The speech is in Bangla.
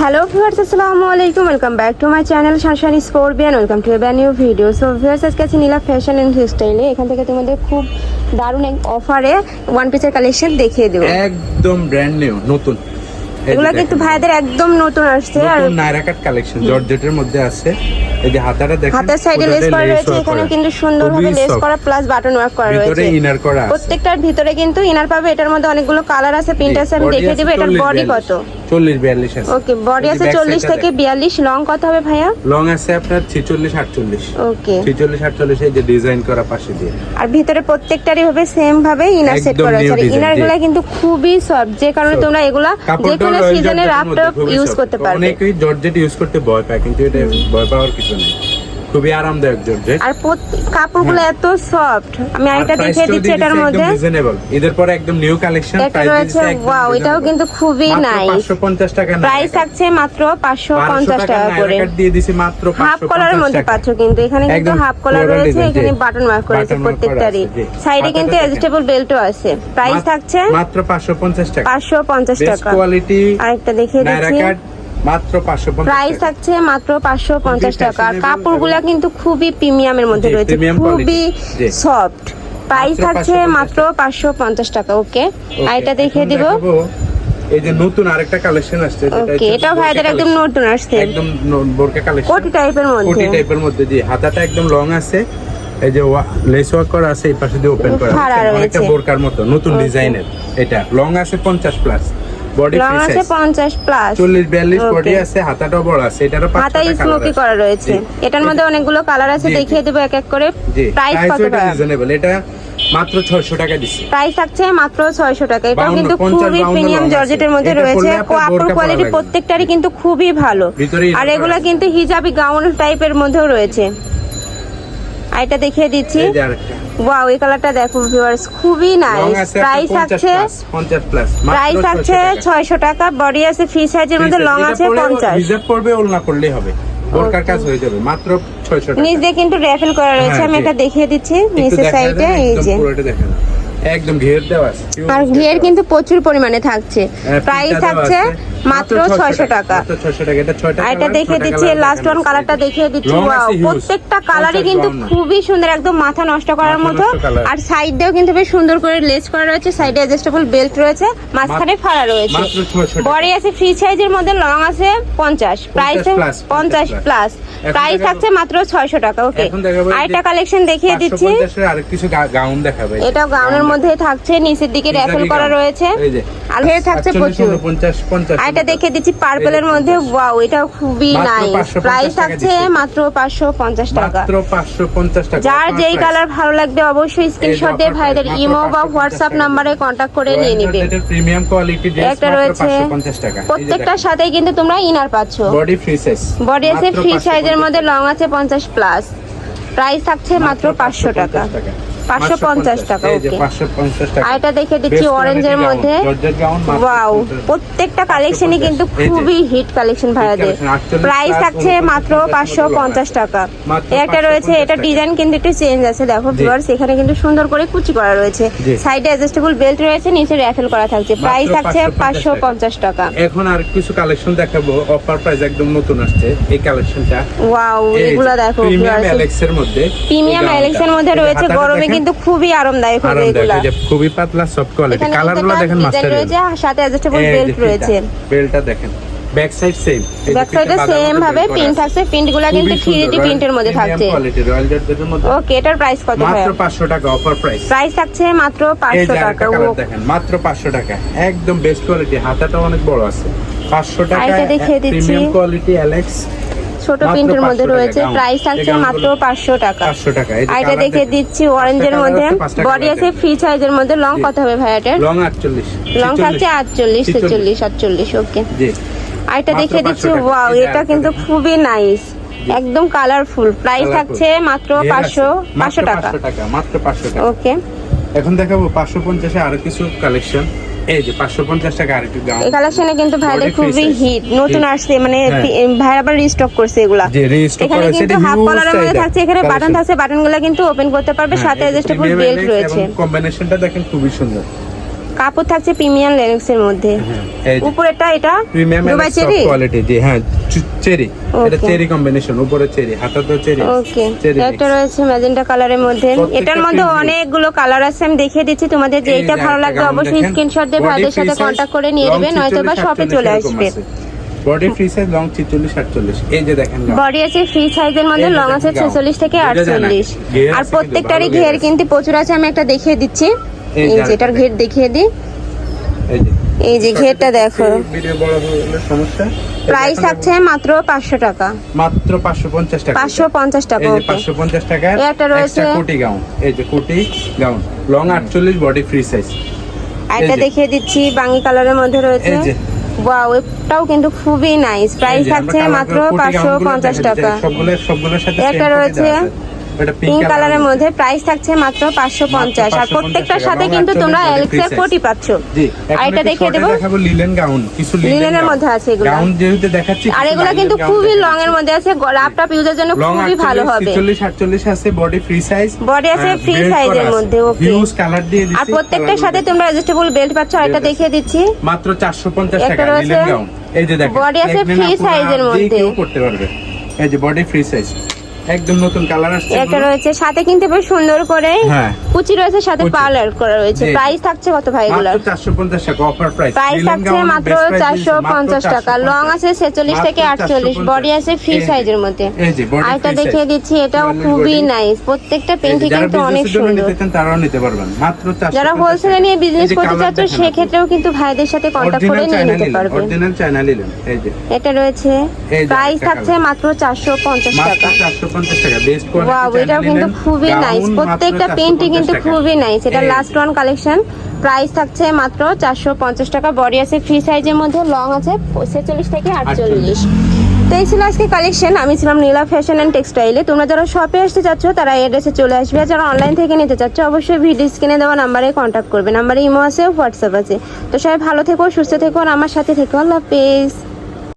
হ্যালো ভিউয়ার্স আসসালামু আলাইকুম welcome back to my channel Shanshani স্পোর্টবিয়ান welcome to a new video so viewers আজকে আছি নীলা ফ্যাশন অ্যান্ড স্টাইলে এখান থেকে তোমাদের খুব দারুণ এক অফারে ওয়ান পিসের কালেকশন দেখিয়ে দেবো। একদম ব্র্যান্ড নিউ নতুন। এগুলো কিন্তু ভাইদের একদম নতুন আসছে। আর নায়রা কাট কালেকশন জর্জেটের মধ্যে আছে। এই যে হাতাটা দেখেন হাতের সাইডে লেস করা রয়েছে এখানে কিন্তু সুন্দরভাবে লেস করা প্লাস বাটন ওয়ার্ক করা রয়েছে। ভিতরে ইনার করা আছে। প্রত্যেকটার ভিতরে কিন্তু ইনার পাবে। এটার মধ্যে অনেকগুলো কালার আছে প্রিন্ট আছে আমি Body দেখে আছে এটার 40, বডি কত। 40 42 আছে। ওকে বডি আছে চল্লিশ থেকে বিয়াল্লিশ লং কত হবে ভাইয়া? লং আছে আপনার 46 48 ওকে 46 48 এই যে ডিজাইন করা পাশে দিয়ে। আর ভিতরে প্রত্যেকটারই হবে সেম ভাবে ইনার সেট করা আছে। ইনারগুলা কিন্তু খুবই সফট যে কারণে তোমরা এগুলা যে কোনো সিজনে রাফ ইউজ করতে পারবে। অনেকেই জর্জেট ইউজ করতে ভয় পায় কিন্তু এটা ভয় পাওয়ার কিছু নেই। খুবই আরামদায়ক জর্জেট আর কাপড়গুলো এত সফট আমি আরেকটা দেখিয়ে দিচ্ছি এটার মধ্যে। রিজনেবল এদের পরে একদম নিউ কালেকশন একটা রয়েছে ওয়াও এটাও কিন্তু খুবই নাইস 550 টাকা প্রাইস থাকছে মাত্র পাঁচশো পঞ্চাশ টাকা করে। দিয়ে দিছি মাত্র হাফ কলারের মধ্যে। পাচ্ছ কিন্তু এখানে কিন্তু হাফ কলার রয়েছে এখানে বাটন ওয়ার্ক করেছে প্রত্যেকটারই। সাইডে কিন্তু। অ্যাডজাস্টেবল বেল্টও আছে। প্রাইস থাকছে মাত্র 550 টাকা। পাঁচশো পঞ্চাশ বেস্ট টাকা। কোয়ালিটি আরেকটা দেখিয়ে নাইরা দিচ্ছি। মাত্র 550 প্রাইস মাত্র পাঁচশো পঞ্চাশ টাকা। আর কাপড়গুলা কিন্তু খুবই প্রিমিয়ামের মধ্যে রয়েছে। খুবই সফট প্রাইস মাত্র 550 মাত্র পাঁচশো পঞ্চাশ টাকা। ওকে আর এটা দেখিয়ে দিব। এই যে নতুন আরেকটা কালেকশন আসছে ওকে বোরকা ভাইদের একদম নতুন আসছে। একদম বোরকা কালেকশন কোটি টাইপের কোটি টাইপের মধ্যে জি। হাতাটা একদম লং আছে। এই যে লেস ওয়ার্ক করা আছে এই পাশে দিয়ে ওপেন করা আছে। অনেকটা বোরকার মতো নতুন ডিজাইনের। এটা লং আছে 50 প্লাস বডি লং আছে সাইজ পঞ্চাশ প্লাস 40 42 বডি আছে হাতাটাও বড় আছে এটারও পাঁচটা হাতায় স্মোকি করা রয়েছে। এটার মধ্যে অনেকগুলো কালার আছে। দেখিয়ে দেবো এক এক করে প্রাইস কত টাকা রিজনেবল এটা মাত্র 600 টাকা দিছি। প্রাইস থাকছে মাত্র ছয়শো টাকা। এটাও কিন্তু খুবই প্রিমিয়াম জর্জেটের মধ্যে রয়েছে। কাপড় কোয়ালিটি প্রত্যেকটারই কিন্তু খুবই ভালো। আর এগুলা কিন্তু হিজাবি গাউন টাইপের মধ্যেও রয়েছে। আর এটা দেখিয়ে দিচ্ছি। ওয়াও এই কালারটা দেখো ভিউয়ার্স খুবই নাইস প্রাইস থাকছে 50 প্লাস প্রাইস থাকছে ছয়শো টাকা। বডি আছে ফ্রি সাইজের মধ্যে লং আছে পঞ্চাশ। রিজার্ভ করবে ওলনা করলেই হবে। বোরকার কাজ হয়ে যাবে মাত্র 600 টাকা। নিচ কিন্তু র্যাফেল করা রয়েছে হ্যাঁ, আমি এটা দেখিয়ে দিচ্ছি নিচের সাইডে এই যে। পুরোটা দেখেন একদম ঘের দেওয়া আছে আর ঘের কিন্তু প্রচুর পরিমাণে থাকছে। হ্যাঁ, প্রাইস থাকছে আছে। মাত্র ছয়শো টাকা। 600 টাকা এটা 6টা আর এটা দেখিয়ে দিচ্ছি লাস্ট ওয়ান কালারটা দেখিয়ে দিচ্ছি ওয়াও প্রত্যেকটা কালারই কিন্তু খুবই সুন্দর একদম মাথা নষ্ট করার মতো। আর সাইড দিয়েও কিন্তু বেশ সুন্দর করে লেস করা রয়েছে সাইডে অ্যাডজাস্টেবল বেল্ট রয়েছে মাঝখানে ফাড়া রয়েছে। 600। বডি আছে ফ্রি সাইজের মধ্যে লং আছে পঞ্চাশ প্রাইস plus, পঞ্চাশ 50 প্লাস প্রাইস থাকছে মাত্র ছয়শো টাকা ওকে যে আরেকটা কালেকশন দেখিয়ে দিচ্ছি। 550 এর আরেক কিছু গাউন দেখাবে এটাও গাউনের মধ্যে থাকছে নিচের দিকে র্যাফেল করা রয়েছে। এই যে। আর থাকছে প্রচুর। এটা দেখে দিচ্ছি পার্পলের মধ্যে ওয়াও এটাও খুবই নাইস প্রাইস থাকছে মাত্র পাঁচশো পঞ্চাশ টাকা। মাত্র 550 টাকা যার যেই কালার ভালো লাগবে অবশ্যই স্ক্রিনশট দিয়ে ভাইদের ইমো বা হোয়াটসঅ্যাপ। নাম্বারে কন্ট্যাক্ট করে নিয়ে নিবে। প্রিমিয়াম কোয়ালিটি ড্রেস একটা রয়েছে 550 টাকা। প্রত্যেকটার সাথেই কিন্তু তোমরা ইনার পাচ্ছ। বডি ফ্রি সাইজ বডি আছে ফ্রি সাইজের মধ্যে লং আছে পঞ্চাশ প্লাস প্রাইস থাকছে মাত্র পাঁচশো টাকা। পাঁচশো পঞ্চাশ টাকা ওকে আর এটা দেখে দিচ্ছি অরেঞ্জের মধ্যে। ওয়াও প্রত্যেকটা কালেকশনই কিন্তু খুবই হিট কালেকশন ভাইয়াদের। collection, 48 প্রাইস থাকছে মাত্র টাকা পাঁচশো করে পঞ্চাশ টাকা। মাত্র একটা রয়েছে এটা ডিজাইন কিন্তু একটু চেঞ্জ আছে দেখো। ভিউয়ার্স এখানে কিন্তু সুন্দর করে কুচি করা রয়েছে। সাইডে অ্যাডজাস্টেবল বেল্ট রয়েছে নিচে র্যাফেল করা থাকছে। প্রাইস থাকছে 550 পাঁচশো পঞ্চাশ টাকা। এখন আর কিছু কালেকশন দেখাবো অফার প্রাইস একদম নতুন আসছে এই কালেকশনটা ওয়াও এগুলা দেখো প্রিমিয়াম viewers। মধ্যে প্রিমিয়াম এই অ্যালেক্স এর গাউনটা। মধ্যে রয়েছে গরমে কিন্তু খুবই আরামদায়ক হবে এগুলা। খুবই পাতলা সফট কোয়ালিটি কালারগুলো দেখেন মাস্টার রয়েছে সাথে অ্যাডজাস্টেবল বেল্ট রয়েছে। বেলটা দেখেন। ব্যাক সাইড সেম ব্যাক সাইডে সেম ভাবে প্রিন্ট থাকছে প্রিন্ট কিন্তু থ্রি ডি প্রিন্টের মধ্যে থাকছে। কোয়ালিটি রয়্যাল জর্জেটের মধ্যে। ওকে এটার প্রাইস কত ভাই? মাত্র 500 টাকা অফার প্রাইস প্রাইস থাকছে মাত্র এই পাঁচশো যে টাকা ও দেখেন মাত্র 500 টাকা। একদম বেস্ট কোয়ালিটি হাতাটা অনেক বড় আছে। 500 টাকা দেখিয়ে দিচ্ছি। প্রিমিয়াম কোয়ালিটি অ্যালেক্স ছোট প্রিন্টের মধ্যে রয়েছে। প্রাইস থাকছে মাত্র পাঁচশো টাকা। 500 টাকা। এটা দেখে দিচ্ছি অরেঞ্জের মধ্যে। বডি আছে। ফ্রি সাইজের মধ্যে লং। কত হবে ভাই এটার লং 48 লং থাকছে আটচল্লিশ ছেচল্লিশ। আটচল্লিশ ওকে আর এটা দেখে দিচ্ছি 500 ওয়াও এটা কিন্তু খুবই নাইস একদম কালারফুল প্রাইস থাকছে মাত্র পাঁচশো পাঁচশো টাকা। মাত্র 500 টাকা। ওকে এখন দেখাবো 550 এ আরও কিছু কালেকশন এই যে 550 টাকা দাম। এই কালেকশনে কিন্তু ভাইদের খুবই হিট নতুন আসছে মানে ভাই ভাইরা আবার রিস্টক করছে এগুলা। যে রিস্টক করা আছে এটা হাফ কলার মধ্যে থাকছে এখানে বাটন Collection। থাকছে বাটনগুলা কিন্তু ওপেন করতে পারবে সাথে অ্যাডজাস্টেবল বেল্ট রয়েছে। কম্বিনেশনটা দেখেন খুবই সুন্দর। কাপড় থাকছে প্রিমিয়াম লেনেক্সের মধ্যে। এই যে উপরেটা এটা প্রিমিয়াম দুবাই চেরি? কোয়ালিটি জি হ্যাঁ চেরি। এটা চেরি কম্বিনেশন উপরে চেরি হাতে তো চেরি ওকে একটা রয়েছে ম্যাজেন্টা কালারের মধ্যে। এটার মধ্যে অনেকগুলো কালার আছে আমি দেখিয়ে দিচ্ছি তোমাদের যেটা ভালো লাগবে অবশ্যই। স্ক্রিনশট দিয়ে ভাইদের সাথে কন্ট্যাক্ট করে নিয়ে long নেবে নয়তো বা 46, শপে চলে আসবে। বডি ফ্রি সাইজ লং 46 48 এই যে দেখেন। বডি আছে ফ্রি সাইজের মধ্যে লং আছে দেখেন gown। ছেচল্লিশ থেকে বোঝা যায় না। আটচল্লিশ। ঘের আর প্রত্যেকটারই ঘের কিন্তু প্রচুর আছে আমি একটা দেখিয়ে দিচ্ছি। এই যে এটার ঘের দেখিয়ে দিই। এই যে। ঘেরটা দেখো। ভিডিও বড় সমস্যা? প্রাইস আছে মাত্র পাঁচশো টাকা। মাত্র 550 টাকা। পাঁচশো পঞ্চাশ টাকা এই যে 550 টাকা একটা রয়েছে। কোটি গাউন এই যে কোটি gown long 48 body free size এটা দেখিয়ে দিচ্ছি বাঙ্গি কালারের মধ্যে রয়েছে। এই যে। ওয়াও এটাও কিন্তু খুবই নাইস প্রাইস আছে মাত্র পাঁচশো পঞ্চাশ টাকা। সবগুলো সবগুলোর সাথে একটা রয়েছে। পিঙ্ক কালারের মধ্যে প্রাইস থাকছে মাত্র পাঁচশো পঞ্চাশ। আর প্রত্যেকটার সাথে কিন্তু তোমরা এলেক্সের। কোটি পাচ্ছ। আর এটা দেখিয়ে দেবো। লিলেন গাউন কিছু লিনেনের মধ্যে আছে এগুলো। গাউন যেহেতু দেখাচ্ছি আর এগুলো কিন্তু খুবই লং এর মধ্যে আছে। ইউজের জন্য খুবই ভালো হবে। 40 48 আছে বডি ফ্রি সাইজ Body আছে size এর মধ্যে. হিউজ কালার দিয়ে দিচ্ছি আর প্রত্যেকটার সাথে তোমরা অ্যাডজাস্টেবল বেল্ট পাচ্ছ আর এটা দেখিয়ে দিচ্ছি। মাত্র 450 টাকা লিলেন গাউন এই যে দেখেন body আছে এর যে মধ্যে। করতে পারবে। এই যে বডি ফ্রি সাইজ একদম নতুন কালার আসছে এগুলো। রয়েছে সাথে কিন্তু বেশ সুন্দর করে হ্যাঁ। কুচি রয়েছে সাথে। পার্লার করা রয়েছে। প্রাইস থাকছে কত ভাই এগুলোর? মাত্র 450 টাকা অফার প্রাইস প্রাইস থাকছে মাত্র চারশো পঞ্চাশ টাকা। লং আছে ছেচল্লিশ থেকে আটচল্লিশ। বডি আছে ফ্রি সাইজের মধ্যে। এই যে body আরেকটা দেখিয়ে দিচ্ছি এটাও খুবই। নাইস প্রত্যেকটা যারা কিন্তু অনেক সুন্দর। তারাও নিতে পারবেন। মাত্র 450 যারা হোলসেলে নিয়ে বিজনেস করতে চাচ্ছ সেক্ষেত্রেও কিন্তু ভাইদের সাথে কন্ট্যাক্ট করে নিয়ে নিতে পারবে অরিজিনাল চায়না এই যে। এটা রয়েছে। প্রাইস থাকছে মাত্র চারশো পঞ্চাশ মাত্র টাকা 450 বেস্ট ওয়াও কোয়ালিটি কিন্তু খুবই নাইস প্রত্যেকটা কিন্তু খুবই নাইস এটা লাস্ট ওয়ান কালেকশন প্রাইস থাকছে মাত্র চারশো পঞ্চাশ টাকা। বডি আছে ফ্রি সাইজের মধ্যে লং আছে ছেচল্লিশ থেকে আটচল্লিশ। তো এই ছিল আজকে কালেকশন আমি ছিলাম নীলা ফ্যাশন অ্যান্ড টেক্সটাইলে তোমরা যারা শপে আসতে চাচ্ছ তারা এড্রেসে চলে আসবে। আর যারা অনলাইন থেকে নিতে চাচ্ছ অবশ্যই ভিডিও স্ক্রিনে দেওয়া নাম্বারে কন্ট্যাক্ট করবে। নাম্বারে ইমো আছে হোয়াটসঅ্যাপ আছে। তো সবাই ভালো থেকো সুস্থ থেকো আর আমার সাথে থেকো। আল্লাহ হাফেজ।